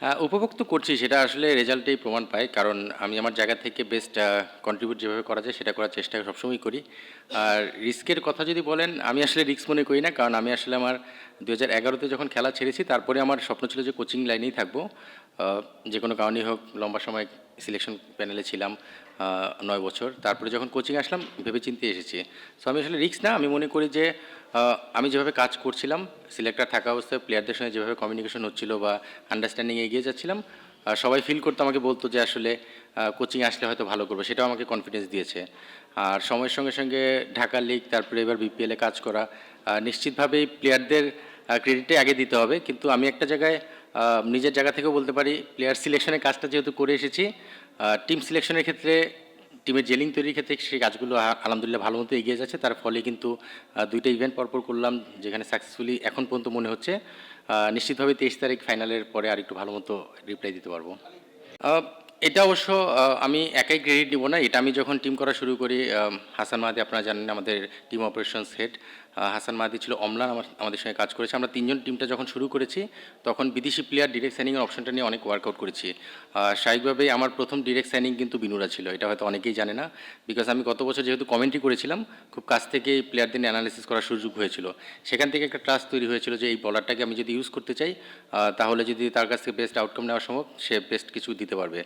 হ্যাঁ উপভোগ তো করছি, সেটা আসলে রেজাল্টেই প্রমাণ পায়। কারণ আমি আমার জায়গা থেকে বেস্ট কন্ট্রিবিউট যেভাবে করা যায়, সেটা করার চেষ্টা সবসময় করি। আর রিস্কের কথা যদি বলেন, আমি আসলে রিস্ক মনে করি না, কারণ আমি আসলে আমার দু হাজার এগারোতে যখন খেলা ছেড়েছি, তারপরে আমার স্বপ্ন ছিল যে কোচিং লাইনেই থাকব। যে কোনো কারণেই হোক, লম্বা সময় সিলেকশন প্যানেলে ছিলাম নয় বছর। তারপরে যখন কোচিং আসলাম ভেবে চিন্তে এসেছি। সো আমি আসলে রিস্ক না, আমি মনে করি যে আমি যেভাবে কাজ করছিলাম সিলেক্টর থাকা অবস্থায় প্লেয়ারদের সঙ্গে যেভাবে কমিউনিকেশন হচ্ছিল বা আন্ডারস্ট্যান্ডিং এগিয়ে যাচ্ছিলাম সবাই ফিল করতো, আমাকে বলতো যে আসলে কোচিং আসলে হয়তো ভালো করব। সেটাও আমাকে কনফিডেন্স দিয়েছে। আর সময়ের সঙ্গে সঙ্গে ঢাকা লিগ তারপরে এবার বিপিএলে কাজ করা নিশ্চিতভাবেই প্লেয়ারদের ক্রেডিটে আগে দিতে হবে। কিন্তু আমি একটা জায়গায় নিজের জায়গা থেকেও বলতে পারি। প্লেয়ার সিলেকশনের কাজটা যেহেতু করে এসেছি টিম সিলেকশনের ক্ষেত্রে টিমের জেলিং তৈরির ক্ষেত্রে সেই কাজগুলো আলহামদুলিল্লাহ ভালো মতো এগিয়ে যাচ্ছে। তার ফলে কিন্তু দুইটা ইভেন্ট পরপর করলাম, যেখানে সাকসেসফুলি এখন পর্যন্ত মনে হচ্ছে নিশ্চিতভাবে তেইশ তারিখ ফাইনালের পরে আর একটু ভালো মতো রিপ্লাই দিতে পারব। এটা অবশ্য আমি একাই ক্রেডিট দিব না। এটা আমি যখন টিম করা শুরু করি হাসান মাহাদি আপনারা জানেন, আমাদের team operations head Hasan Mahadi ছিল অমলান আমার, আমাদের সঙ্গে কাজ করেছে। আমরা তিনজন টিমটা যখন শুরু করেছি, তখন বিদেশি প্লেয়ার ডিরেক্ট সাইনিংয়ের অপশনটা নিয়ে অনেক ওয়ার্কআউট করেছি। স্বাভাবিকভাবেই আমার প্রথম ডিরেক্ট সাইনিং কিন্তু বিনুরা ছিল, এটা হয়তো অনেকেই জানে না। বিকজ আমি গত বছর যেহেতু কমেন্ট্রি করেছিলাম, খুব কাছ থেকে প্লেয়ারদের অ্যানালিসিস করার সুযোগ হয়েছিল। সেখান থেকে একটা ট্রাস্ট তৈরি হয়েছিল যে এই বলারটাকে আমি যদি ইউজ করতে চাই তাহলে যদি তার কাছ থেকে বেস্ট আউটকাম নেওয়া সম্ভব, সে বেস্ট কিছু দিতে পারবে।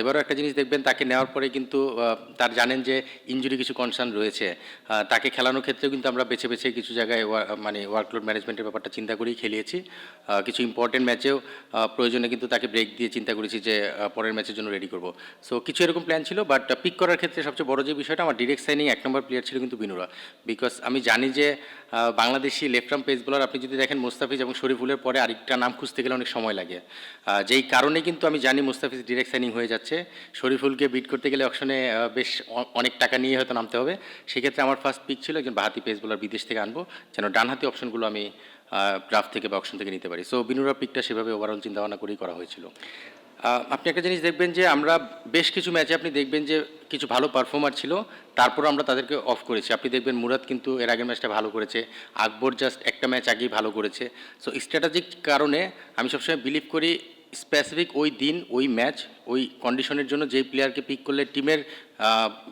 এবারও একটা জিনিস দেখবেন, তাকে নেওয়ার পরে কিন্তু তার জানেন যে ইঞ্জুরি কিছু কনসার্ন রয়েছে। তাকে খেলানোর ক্ষেত্রেও কিন্তু আমরা বেছে বেছে কিছু জায়গায় মানে ওয়ার্কলোড ম্যানেজমেন্টের ব্যাপারটা চিন্তা করেই খেলিয়েছি। কিছু ইম্পর্টেন্ট ম্যাচেও প্রয়োজনে কিন্তু তাকে ব্রেক দিয়ে চিন্তা করেছি যে পরের ম্যাচের জন্য রেডি করব। সো কিছু এরকম প্ল্যান ছিল বাট পিক করার ক্ষেত্রে সবচেয়ে বড় যে বিষয়টা, আমার ডিরেক্ট সাইনিং এক নম্বর প্লেয়ার ছিল কিন্তু বিনুরা। বিকজ আমি জানি যে Bangladeshi left arm pace bowler আপনি যদি দেখেন মুস্তাফিজ এবং শরীফুলের পরে আরেকটা নাম খুঁজতে গেলে অনেক সময় লাগে। যেই কারণে কিন্তু আমি জানি মুস্তাফিজ ডিরেক্ট সাইনিং হয়ে যাচ্ছে। শরীফুলকে বিট করতে গেলে অপশনে বেশ অনেক টাকা নিয়ে হয়তো নামতে হবে। সেক্ষেত্রে আমার ফার্স্ট পিক ছিল একজন বাহাতি পেস বোলার বিদেশ থেকে আনব, যেন ডানহাতি অপশনগুলো আমি ড্রাফট থেকে বা অপশন থেকে নিতে পারি। সো বিনুরা পিকটা সেভাবে ওভারঅল চিন্তা ভাবনা করেই করা হয়েছিল। আপনি একটা জিনিস দেখবেন যে, আমরা বেশ কিছু ম্যাচে আপনি দেখবেন যে, কিছু ভালো পারফর্মার ছিল তারপর আমরা তাদেরকে অফ করেছি। আপনি দেখবেন মুরাদ কিন্তু এর আগের ম্যাচটা ভালো করেছে, আকবর জাস্ট একটা ম্যাচ আগেই ভালো করেছে। সো স্ট্র্যাটেজিক কারণে আমি সবসময় বিলিভ করি স্পেসিফিক ওই দিন, ওই ম্যাচ ওই কন্ডিশনের জন্য যেই প্লেয়ারকে পিক করলে টিমের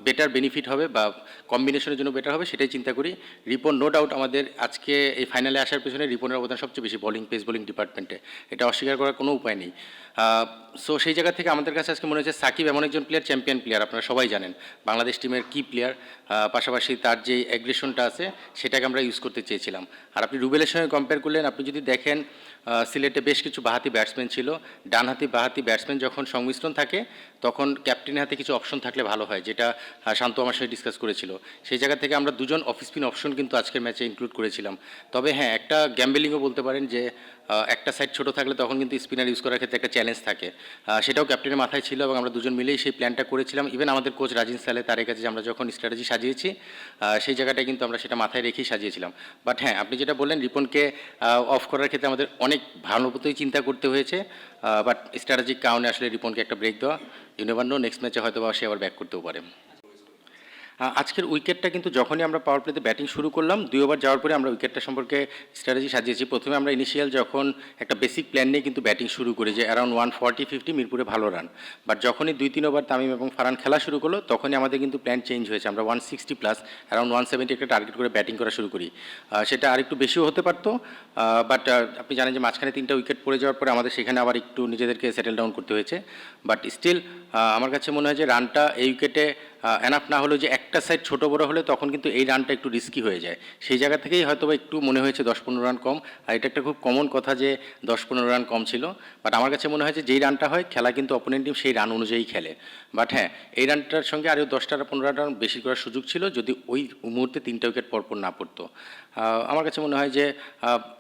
বেটার বেনিফিট হবে বা কম্বিনেশনের জন্য বেটার হবে, সেটাই চিন্তা করি। রিপন নো ডাউট আমাদের আজকে এই ফাইনালে আসার পেছনে রিপনের অবদান সবচেয়ে বেশি বলিং পেস বোলিং ডিপার্টমেন্টে এটা অস্বীকার করার কোনো উপায় নেই। সো সেই জায়গা থেকে আমাদের কাছে আজকে মনে হচ্ছে সাকিব এমন একজন প্লেয়ার চ্যাম্পিয়ন প্লেয়ার আপনারা সবাই জানেন। বাংলাদেশ টিমের কি প্লেয়ার পাশাপাশি তার যে অ্যাগ্রেশনটা আছে, সেটাকে আমরা ইউজ করতে চেয়েছিলাম। আর আপনি রুবেলের সঙ্গে কম্পেয়ার করলেন, আপনি যদি দেখেন সিলেটে বেশ কিছু বাহাতি ব্যাটসম্যান ছিল। ডানহাতি বাহাতি ব্যাটসম্যান যখন সংমিশ্রণ থাকে, তখন ক্যাপ্টেনের হাতে কিছু অপশন থাকলে ভালো হয়, যেটা শান্ত আমার সাথে ডিসকাস করেছিল। সেই জায়গা থেকে আমরা দুজন অফিস স্পিন অপশন কিন্তু আজকের ম্যাচে ইনক্লুড করেছিলাম। তবে হ্যাঁ একটা গ্যাম্বেলিংও বলতে পারেন যে একটা সাইড ছোট থাকলে তখন কিন্তু স্পিনার ইউজ করার ক্ষেত্রে একটা চ্যালেঞ্জ থাকে। সেটাও ক্যাপ্টেনের মাথায় ছিল এবং আমরা দুজন মিলেই সেই প্ল্যানটা করেছিলাম। ইভেন আমাদের কোচ রাজিন সালে তার কাছে আমরা যখন স্ট্র্যাটেজি সাজিয়েছি সেই জায়গাটায় কিন্তু আমরা সেটা মাথায় রেখেই সাজিয়েছিলাম। বাট হ্যাঁ আপনি যেটা বললেন রিপনকে অফ করার ক্ষেত্রে আমাদের অনেক ভালো মতোই চিন্তা করতে হয়েছে। বাট স্ট্র্যাটেজিক কারণে আসলে রিপনকে একটা ব্রেক দেওয়া। ইউনিভার্নো নেক্সট ম্যাচে হয়তো বা সে আবার ব্যাক করতেও পারে। আজকের উইকেটটা কিন্তু যখনই আমরা পাওয়ার প্লেতে ব্যাটিং শুরু করলাম দুই ওভার যাওয়ার পরে আমরা উইকেটটা সম্পর্কে স্ট্র্যাটেজি সাজিয়েছি। প্রথমে আমরা ইনিশিয়াল যখন একটা বেসিক প্ল্যান নিয়ে কিন্তু ব্যাটিং শুরু করি যে অ্যারাউন্ড ওয়ান ফর্টি ফিফটি মিরপুরে ভালো রান বাট যখনই দুই তিন ওভার তামিম এবং ফারান খেলা শুরু করল, তখনই আমাদের কিন্তু প্ল্যান চেঞ্জ হয়েছে। আমরা one sixty plus around one seventy একটা টার্গেট করে ব্যাটিং করা শুরু করি। সেটা আরেকটু বেশিও হতে পারতো বাট আপনি জানেন যে মাঝখানে তিনটা উইকেট পড়ে যাওয়ার পরে আমাদের সেখানে আবার একটু নিজেদেরকে সেটেল ডাউন করতে হয়েছে। বাট স্টিল আমার কাছে মনে হয় যে রানটা এই উইকেটে এনাফ না হলেও যে একটা সাইড ছোট বড় হলে তখন কিন্তু এই রানটা একটু রিস্কি হয়ে যায়। সেই জায়গা থেকেই হয়তো একটু মনে হয়েছে দশ পনেরো রান কম। আর এটা একটা খুব কমন কথা যে দশ পনেরো রান কম ছিল। বাট আমার কাছে মনে হয় যে যেই রানটা হয়, খেলা কিন্তু অপোনেন্ট টিম সেই রান অনুযায়ী খেলে। বাট হ্যাঁ এই রানটার সঙ্গে আরও দশটা পনেরো রান বেশি করার সুযোগ ছিল যদি ওই মুহূর্তে তিনটা উইকেট পরপর না পড়তো। আমার কাছে মনে হয় যে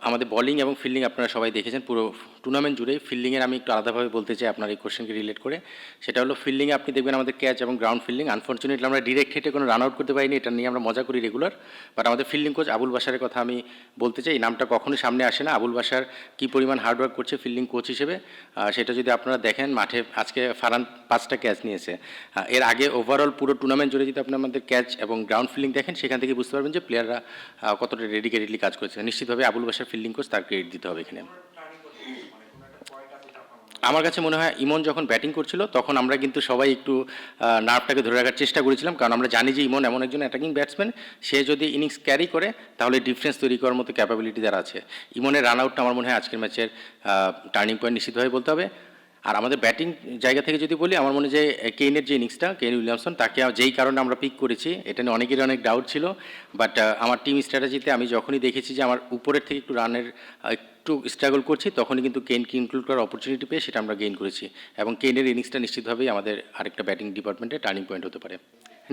আমাদের বলিং এবং ফিল্ডিং আপনারা সবাই দেখেছেন, পুরো টুর্নামেন্ট জুড়ে ফিল্ডিংয়ের আমি একটু আলাদাভাবে বলতে চাই আপনার এই কোশ্চেনকে রিলেট করে। সেটা হলো ফিল্ডিংয়ে আপনি দেখবেন আমাদের ক্যাচ এবং গ্রাউন্ড ফিল্ডিং আনফর্চুনেটলি আমরা ডিরেক্ট হেটে কোনো রান আউট করতে পারিনি, এটা নিয়ে আমরা মজা করি রেগুলার বাট আমাদের ফিল্ডিং কোচ আবুল বাসারের কথা আমি বলতে চাই। নামটা কখনোই সামনে আসে না। আবুল বাসার কী পরিমাণ হার্ডওয়ার্ক করছে ফিল্ডিং কোচ হিসেবে সেটা যদি আপনারা দেখেন, মাঠে আজকে ফারান পাঁচটা ক্যাচ নিয়েছে। এর আগে ওভারঅল পুরো টুর্নামেন্ট জুড়ে যদি আপনি আমাদের ক্যাচ এবং গ্রাউন্ড ফিল্ডিং দেখেন, সেখান থেকে বুঝতে পারবেন যে প্লেয়াররা কতটা ডেডিকেটেডলি কাজ করেছে। নিশ্চিতভাবে আবুল বাসার ফিল্ডিং কোচ তার ক্রেডিট দিতে হবে এখানে। আমার কাছে মনে হয় ইমন যখন ব্যাটিং করছিল, তখন আমরা কিন্তু সবাই একটু নার্ভটাকে ধরে রাখার চেষ্টা করেছিলাম। কারণ আমরা জানি যে ইমন এমন একজন অ্যাটাকিং ব্যাটসম্যান সে যদি ইনিংস ক্যারি করে, তাহলে ডিফারেন্স তৈরি করার মতো ক্যাপাবিলিটি তার আছে। ইমনের রান আউটটা আমার মনে হয় আজকের ম্যাচের টার্নিং পয়েন্ট নিশ্চিতভাবে বলতে হবে। আর আমাদের ব্যাটিং জায়গা থেকে যদি বলি, আমার মনে যে কেইনের যে ইনিংসটা কেইন উইলিয়ামসন তাকে যেই কারণে আমরা পিক করেছি, এটা নিয়ে অনেকেরই অনেক ডাউট ছিল। বাট আমার টিম স্ট্র্যাটেজিতে আমি যখনই দেখেছি যে, আমার উপরের থেকে একটু রানের একটু স্ট্রাগল করছি, তখনই কিন্তু কেনকে ইনক্লুড করার অপরচুনিটি পেয়ে সেটা আমরা গেইন করেছি। এবং কেনের ইনিংসটা নিশ্চিতভাবেই আমাদের আরেকটা ব্যাটিং ডিপার্টমেন্টে টার্নিং পয়েন্ট হতে পারে।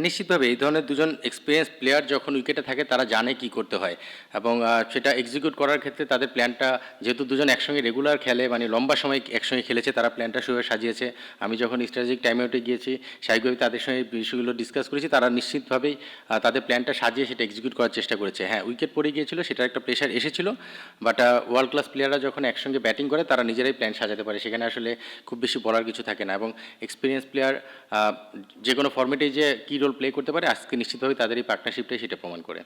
নিশ্চিতভাবে এই ধরনের দুজন এক্সপিরিয়েন্স প্লেয়ার যখন উইকেটে থাকে, তারা জানে কি করতে হয়। এবং সেটা এক্সিকিউট করার ক্ষেত্রে তাদের প্ল্যানটা যেহেতু দুজন একসঙ্গে রেগুলার খেলে মানে লম্বা সময় একসঙ্গে খেলেছে, তারা প্ল্যানটা সেভাবে সাজিয়েছে। আমি যখন স্ট্র্যাটেজিক টাইম আউটে গিয়েছি স্বাভাবিকভাবে তাদের সঙ্গে বিষয়গুলো ডিসকাস করেছি, তারা নিশ্চিতভাবেই তাদের প্ল্যানটা সাজিয়ে সেটা এক্সিকিউট করার চেষ্টা করেছে। হ্যাঁ উইকেট পড়ে গিয়েছিল সেটার একটা প্রেশার এসেছিল বাট ওয়ার্ল্ড ক্লাস প্লেয়াররা যখন একসঙ্গে ব্যাটিং করে, তারা নিজেরাই প্ল্যান সাজাতে পারে। সেখানে আসলে খুব বেশি বলার কিছু থাকে না। এবং এক্সপিরিয়েন্স প্লেয়ার যে কোনো ফর্মেটেই যে কী রোল প্লে করতে পারে, আজকে নিশ্চিতভাবে তাদের এই পার্টনারশিপটাই সেটা প্রমাণ করে।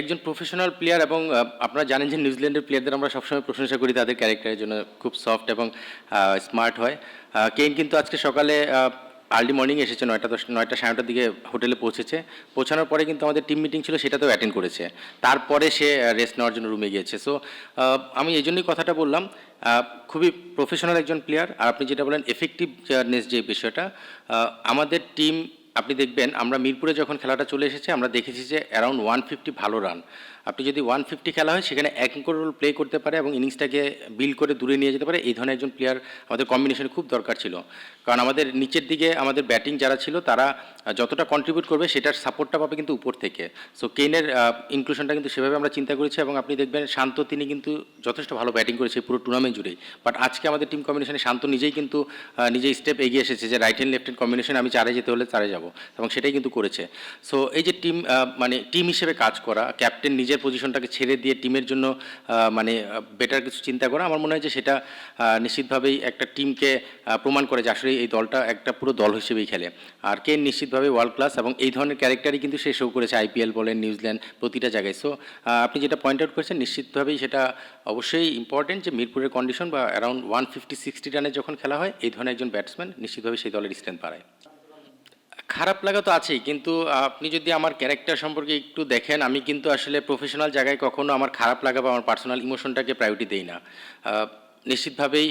একজন প্রফেশনাল প্লেয়ার এবং আপনারা জানেন যে নিউজিল্যান্ডের প্লেয়ারদের আমরা সবসময় প্রশংসা করি, তাদের ক্যারেক্টারের জন্য খুব সফট এবং স্মার্ট হয়। কেন কিন্তু আজকে সকালে আর্লি মর্নিং এসেছে, নয়টা দশ, নয়টা সাড়ে নটার দিকে হোটেলে পৌঁছেছে। পৌঁছানোর পরে কিন্তু আমাদের টিম মিটিং ছিল, সেটাতেও অ্যাটেন্ড করেছে। তারপরে সে রেস্ট নেওয়ার জন্য রুমে গিয়েছে। সো আমি এই জন্যই কথাটা বললাম খুবই প্রফেশনাল একজন প্লেয়ার আর আপনি যেটা বলেন এফেক্টিভনেস যে বিষয়টা আমাদের টিম আপনি দেখবেন আমরা মিরপুরে যখন খেলাটা চলে এসেছে, আমরা দেখেছি যে অ্যারাউন্ড ওয়ান ফিফটি ভালো রান আপনি যদি ওয়ান ফিফটি খেলা হয়, সেখানে এক রোল প্লে করতে পারে এবং ইনিংসটাকে বিল করে দূরে নিয়ে যেতে পারে। এই ধরনের একজন প্লেয়ার আমাদের কম্বিনেশনে খুব দরকার ছিল। কারণ আমাদের নিচের দিকে আমাদের ব্যাটিং যারা ছিল, তারা যতটা কন্ট্রিবিউট করবে, সেটার সাপোর্টটা পাবে কিন্তু উপর থেকে। সো কেনের ইনক্লুশনটা কিন্তু সেভাবে আমরা চিন্তা করেছি এবং আপনি দেখবেন শান্ত তিনি কিন্তু যথেষ্ট ভালো ব্যাটিং করেছে পুরো টুর্নামেন্ট জুড়েই। বাট আজকে আমাদের টিম কম্বিনেশনে শান্ত নিজেই কিন্তু নিজেই স্টেপ এগিয়ে এসেছে যে right hand left hand combination আমি চারে যেতে হলে চারে যাব। এবং সেটাই কিন্তু করেছে। সো এই যে টিম মানে টিম হিসেবে কাজ করা ক্যাপ্টেন নিজের পজিশনটাকে ছেড়ে দিয়ে টিমের জন্য মানে বেটার কিছু চিন্তা করা, আমার মনে হয় যে সেটা নিশ্চিতভাবেই একটা টিমকে প্রমাণ করে যে আসলে এই দলটা একটা পুরো দল হিসেবেই খেলে। আর কে নিশ্চিতভাবে ওয়ার্ল্ড ক্লাস এবং এই ধরনের ক্যারেক্টারই কিন্তু সে শো করেছে আইপিএল বলেন নিউজিল্যান্ড প্রতিটা জায়গায়। সো আপনি যেটা পয়েন্ট আউট করেছেন, নিশ্চিতভাবেই সেটা অবশ্যই ইম্পর্টেন্ট যে মিরপুরের কন্ডিশন বা অ্যারাউন্ড ওয়ান ফিফটি সিক্সটি রানে যখন খেলা হয়, এই ধরনের একজন ব্যাটসম্যান নিশ্চিতভাবে সেই দলের স্ট্রেন্থ বাড়ায়। খারাপ লাগা তো আছেই, কিন্তু আপনি যদি আমার ক্যারেক্টার সম্পর্কে একটু দেখেন, আমি কিন্তু আসলে প্রফেশনাল জায়গায় কখনো আমার খারাপ লাগা বা আমার পার্সোনাল ইমোশনটাকে প্রায়োরিটি দেই না। নিশ্চিতভাবেই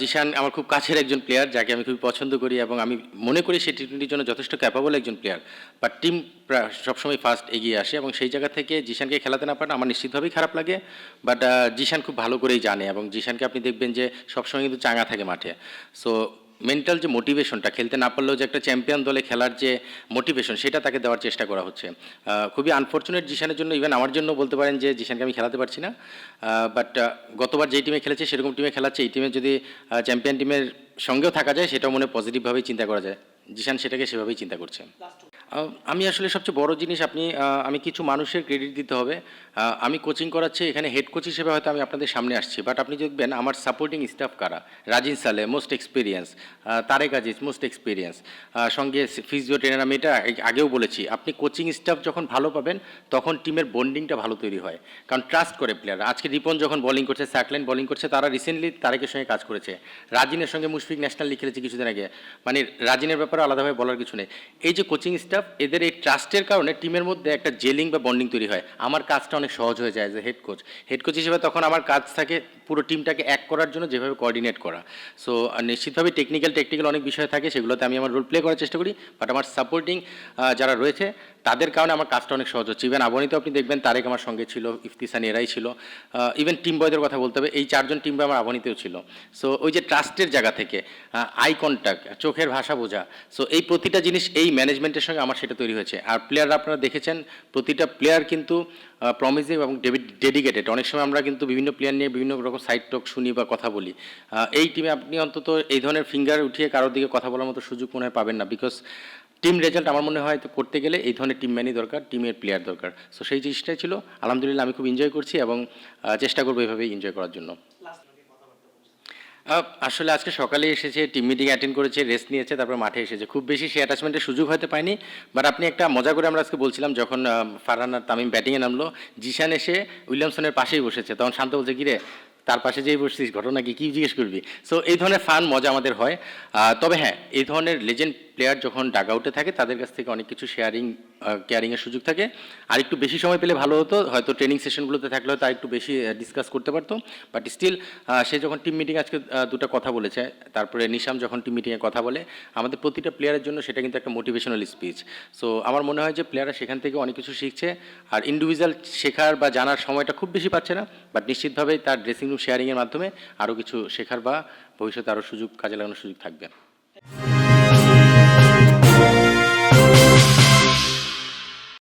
জিশান আমার খুব কাছের একজন প্লেয়ার যাকে আমি খুবই পছন্দ করি এবং আমি মনে করি সে টি টোয়েন্টির জন্য যথেষ্ট ক্যাপাবল একজন প্লেয়ার বাট টিম সবসময় ফার্স্ট এগিয়ে আসে এবং সেই জায়গা থেকে জিশানকে খেলাতে না পারে আমার নিশ্চিতভাবেই খারাপ লাগে। বাট জিশান খুব ভালো করেই জানে এবং জিশানকে আপনি দেখবেন যে সবসময় কিন্তু চাঙা থাকে মাঠে। সো মেন্টাল যে মোটিভেশনটা খেলতে না পারলেও যে একটা চ্যাম্পিয়ন দলে খেলার যে মোটিভেশন সেটা তাকে দেওয়ার চেষ্টা করা হচ্ছে। খুবই আনফর্চুনেট জিশানের জন্য ইভেন আমার জন্য বলতে পারেন যে জিশানকে আমি খেলাতে পারছি না। বাট গতবার যেই টিমে খেলেছে, সেরকম টিমে খেলাচ্ছে, এই টিমে যদি চ্যাম্পিয়ন টিমের সঙ্গেও থাকা যায়, সেটাও মনে পজিটিভভাবেই চিন্তা করা যায়। জিশান সেটাকে সেভাবেই চিন্তা করছে। আমি আসলে সবচেয়ে বড় জিনিস আপনি আমি কিছু মানুষের ক্রেডিট দিতে হবে। আমি কোচিং করাচ্ছি, এখানে হেড কোচ হিসেবে হয়তো আমি আপনাদের সামনে আসছি। বাট আপনি দেখবেন আমার সাপোর্টিং স্টাফ কারা? Razin Saleh most experience Tarek Aziz most experience সঙ্গে ফিজিও ট্রেনার আমি এটা আগে- আগেও বলেছি। আপনি কোচিং স্টাফ যখন ভালো পাবেন, তখন টিমের বন্ডিংটা ভালো তৈরি হয়। কারণ ট্রাস্ট করে প্লেয়ার আজকে রিপন যখন বোলিং করছে স্যাকলেন বোলিং করছে, তারা রিসেন্টলি তারেকের সঙ্গে কাজ করেছে। রাজিনের সঙ্গে মুশফিক ন্যাশনাল খেলেছে কিছুদিন আগে। মানে রাজিনের ব্যাপারে আলাদাভাবে বলার কিছু নেই। এই যে কোচিং স্টাফ এদের এই ট্রাস্টের কারণে টিমের মধ্যে একটা জেলিং বা বন্ডিং তৈরি হয়। আমার কাজটা অনেক সহজ হয়ে যায় যে হেড কোচ হেড কোচ হিসেবে তখন আমার কাজ থাকে পুরো টিমটাকে এক করার জন্য, যেভাবে কোঅর্ডিনেট করা। সো নিশ্চিতভাবে টেকনিক্যাল টেকনিক্যাল অনেক বিষয় থাকে, সেগুলোতে আমি আমার রোল প্লে করার চেষ্টা করি। বাট আমার সাপোর্টিং যারা রয়েছে, তাদের কারণে আমার কাজটা অনেক সহজ হচ্ছে। ইভেন আবনিতে আপনি দেখবেন, তারেক আমার সঙ্গে ছিল, ইফতিসানি এরাই ছিল। ইভেন টিম বয়দের কথা বলতে হবে, এই চারজন টিম বয় আমার আবনিতেও ছিল। সো ওই যে ট্রাস্টের জায়গা থেকে আই কন্ট্যাক্ট চোখের ভাষা বোঝা। সো এই প্রতিটা জিনিস এই ম্যানেজমেন্টের সঙ্গে আমার সেটা তৈরি হয়েছে। আর প্লেয়াররা আপনারা দেখেছেন, প্রতিটা প্লেয়ার কিন্তু প্রমিজিভ এবং ডেডিকেটেড অনেক সময় আমরা কিন্তু বিভিন্ন প্লেয়ার নিয়ে বিভিন্ন রকম সাইড টক শুনি বা কথা বলি। এই টিমে আপনি অন্তত এই ধরনের ফিঙ্গার উঠিয়ে কারোর দিকে কথা বলার মতো সুযোগ মনে হয় পাবেন না। বিকজ টিম রেজাল্ট আমার মনে হয় তো করতে গেলে এই ধরনের টিম ম্যানই দরকার টিমের প্লেয়ার দরকার। সো সেই জিনিসটাই ছিল। আলহামদুলিল্লাহ আমি খুব এনজয় করছি এবং চেষ্টা করব এভাবেই এনজয় করার জন্য। আসলে আজকে সকালে এসেছে টিম মিটিং অ্যাটেন্ড করেছে রেস্ট নিয়েছে, তারপর মাঠে এসেছে। খুব বেশি সে অ্যাটাচমেন্টের সুযোগ হয়তো পায়নি বাট আপনি একটা মজা করে আমরা আজকে বলছিলাম, যখন ফারহান আর তামিম ব্যাটিংয়ে নামলো, জিশান এসে উইলিয়ামসনের পাশেই বসেছে। তখন শান্ত বলছে কিরে তার পাশে যেই বসছিস, ঘটনা কি? কী জিজ্ঞেস করবি? সো এই ধরনের ফান মজা আমাদের হয়। তবে হ্যাঁ এই ধরনের লেজেন্ড প্লেয়ার যখন ডাগ আউটে থাকে, তাদের কাছ থেকে অনেক কিছু শেয়ারিং কেয়ারিংয়ের সুযোগ থাকে। আর একটু বেশি সময় পেলে ভালো হতো, হয়তো ট্রেনিং সেশনগুলোতে থাকলে হয়তো একটু বেশি ডিসকাস করতে পারতো। বাট স্টিল সে যখন টিম মিটিং আজকে দুটো কথা বলেছে, তারপরে নিশাম যখন টিম মিটিংয়ে কথা বলে, আমাদের প্রতিটা প্লেয়ারের জন্য সেটা কিন্তু একটা মোটিভেশনাল স্পিচ সো আমার মনে হয় যে প্লেয়াররা সেখান থেকে অনেক কিছু শিখছে, আর ইন্ডিভিজুয়াল শেখার বা জানার সময়টা খুব বেশি পাচ্ছে না বাট নিশ্চিতভাবেই তার ড্রেসিং রুম শেয়ারিংয়ের মাধ্যমে আরও কিছু শেখার বা ভবিষ্যতে আরও সুযোগ, কাজে লাগানোর সুযোগ থাকবে।